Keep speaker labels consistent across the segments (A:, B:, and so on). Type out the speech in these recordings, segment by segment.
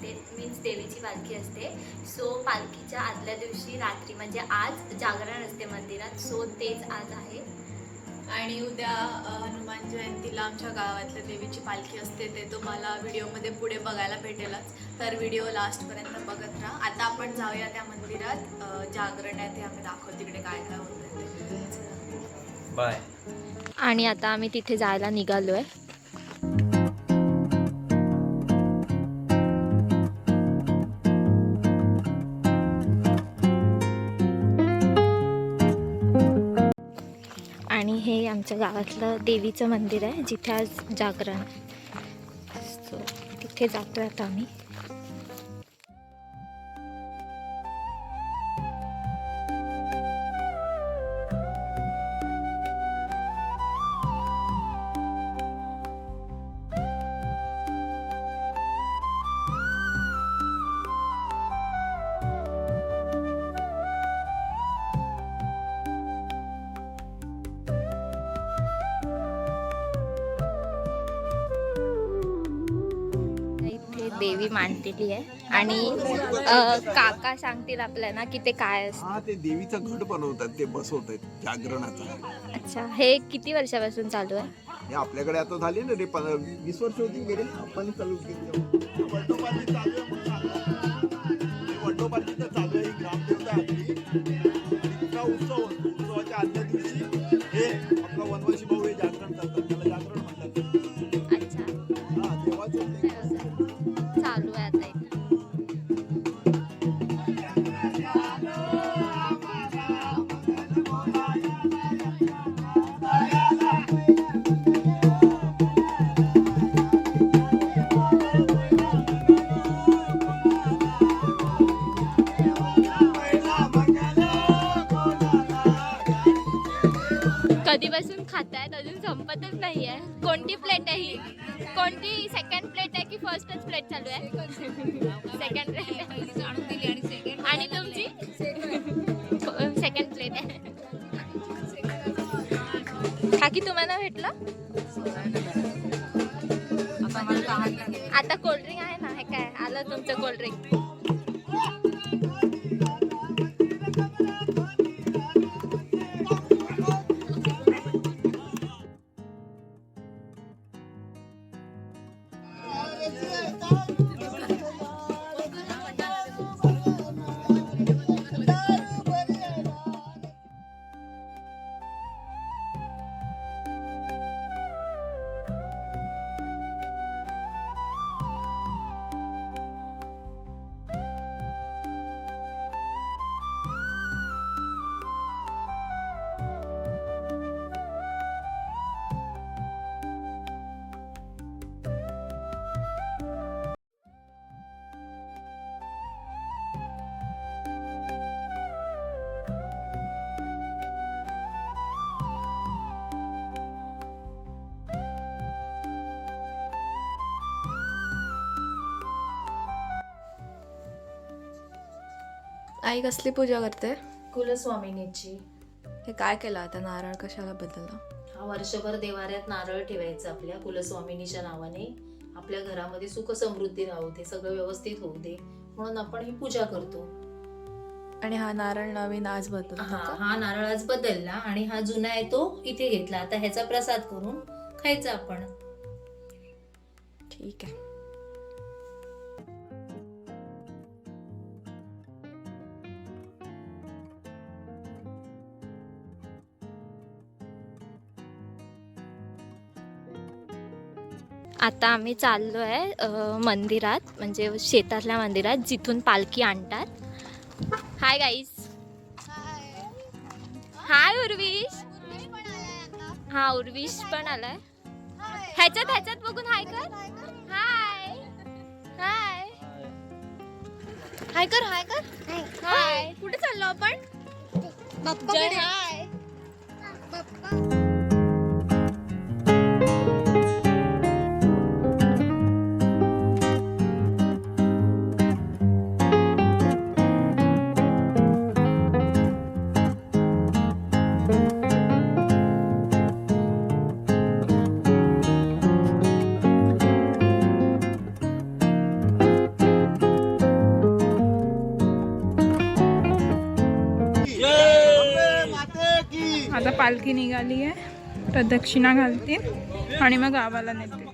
A: असते मीन्स देवीची पालखी असते. सो पालखीच्या आदल्या दिवशी रात्री म्हणजे आज जागरण असते मंदिरात. सो तेच आज आहे.
B: आणि उद्या हनुमान जयंतीला आमच्या गावातल्या देवीची पालखी असते. ते तुम्हाला व्हिडिओमध्ये पुढे बघायला भेटेलच. तर व्हिडिओ लास्टपर्यंत बघत राहा. आता आपण जाऊया त्या मंदिरात. जागरण आहे ते आम्ही दाखवू. तिकडे काय काय होतं.
C: बाय.
A: आणि आता आम्ही तिथे जायला निघालो आहे गावातलं देवीचं मंदिर आहे जिथे आज जागरण सो तिथे जातो आता आम्ही. देवी मांडलेली आहे. आणि काका सांगतील आपल्याला की ते काय असतं.
D: हा ते देवीचा घट बनवतात ते बसवत आहेत जागरणाचा.
A: अच्छा हे किती वर्षापासून चालू आहे?
D: हे आपल्याकडे आता झाले ना रे पंधरा वीस वर्ष होती गेले. आपण चालू केली. वडोपाली चालू आहे म्हणून सांगतो. वडोपाली तर चालू आहे ही ग्रामदेवता आपली
A: नाही आहे कोणती प्लेट आहे ही? कोणती सेकंड प्लेट आहे की फर्स्टच प्लेट चालू आहे? सेकंड प्लेट आणि तुमची? सेकंड प्लेट आहे. काकी तुम्हाला भेटलं? आता कोल्ड्रिंक आहे ना हे काय? आलं तुमचं कोल्ड्रिंक
B: आई कसली पूजा करते?
E: कुलस्वामिनीची.
B: हे काय केलं आता? नारळ कशाला बदलला?
E: हा वर्षभर देवाऱ्यात नारळ ठेवायचं आपल्या कुलस्वामिनीच्या नावाने. आपल्या घरामध्ये सुख समृद्धी राहू दे सगळं व्यवस्थित होऊ दे. म्हणून आपण ही पूजा करतो.
B: आणि हा नारळ नवीन आज बदलला
E: हा
B: का?
E: हा नारळ आज बदलला आणि हा जुना आहे तो इथे घेतला. आता ह्याचा प्रसाद करून खायचा आपण.
B: ठीक आहे.
A: आता आम्ही चाललो आहे मंदिरात म्हणजे शेतातल्या मंदिरात जिथून पालखी आणतात. हाय गाईस हाय उर्विश. हा उर्विश पण आलाय. ह्याच्यात ह्याच्यात बघून हाय कर. हाय हाय
B: हाय कर हाय कर.
A: हाय
B: कुठे चाललो आपण?
A: हाय
C: आता पालखी निघाली आहे. प्रदक्षिणा घालतील आणि मग गावाला नेते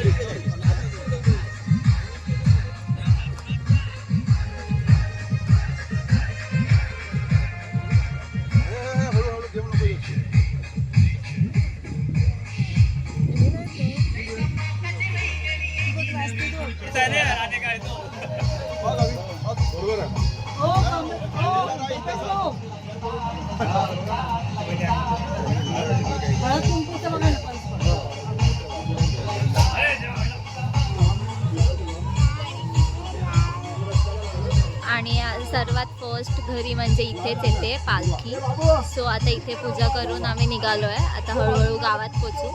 D: जय
A: आणि सर्वात फर्स्ट घरी म्हणजे इथेच येते पालखी. सो आता इथे पूजा करून आम्ही निघालोय. आता हळूहळू गावात पोचू.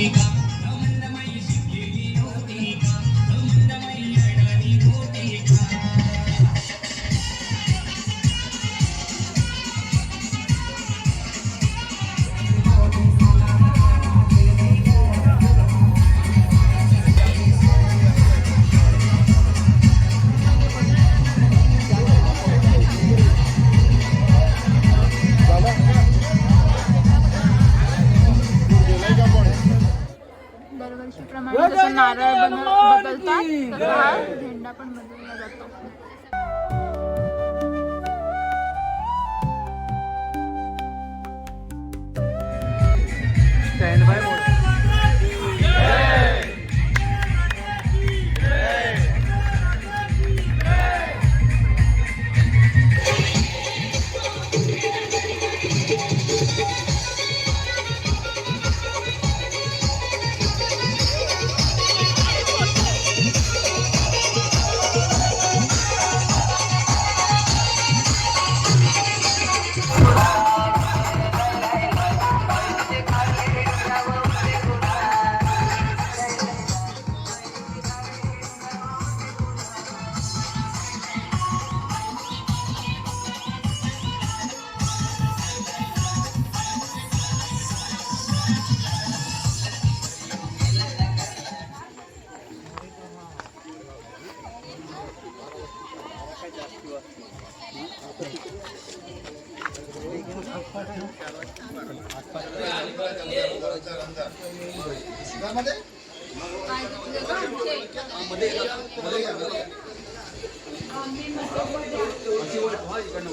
C: Chica. ઝુંકાર તથા ઝંડા પણ
D: इकडनं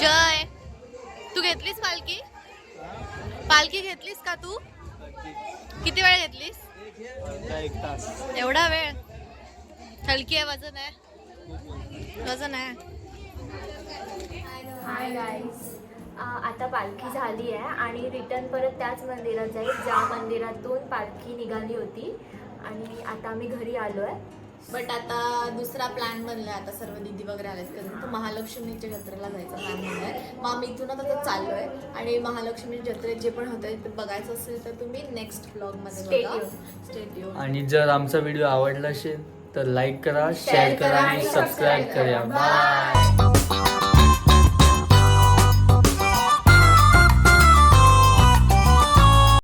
B: जय. तू घेतलीस पालखी? पालखी घेतलीस का तू? किती वेळ घेतलीस? एवढा वेळ? हलकी आहे वजन आहे. वजन आहे.
A: हाय गाईज आता पालखी झाली आहे आणि रिटर्न परत त्याच मंदिरात जाईल ज्या मंदिरातून पालखी निघाली होती. आणि आता आम्ही घरी आलो आहे
B: बट आता दुसरा प्लॅन बनलाय. आता सर्व दिदी वगैरे आलेत. करून तर महालक्ष्मीच्या जत्रेला जायचा प्लॅन बनलाय. मग आम्ही इथूनच आता चाललोय. आणि महालक्ष्मी जत्रेत जे पण होत ते बघायचं असेल तर तुम्ही नेक्स्ट
A: ब्लॉगमध्ये
B: बघा. स्टेट
F: आणि जर आमचा व्हिडिओ आवडला असेल तर लाईक करा शेअर करा आणि सबस्क्राईब करा. बाय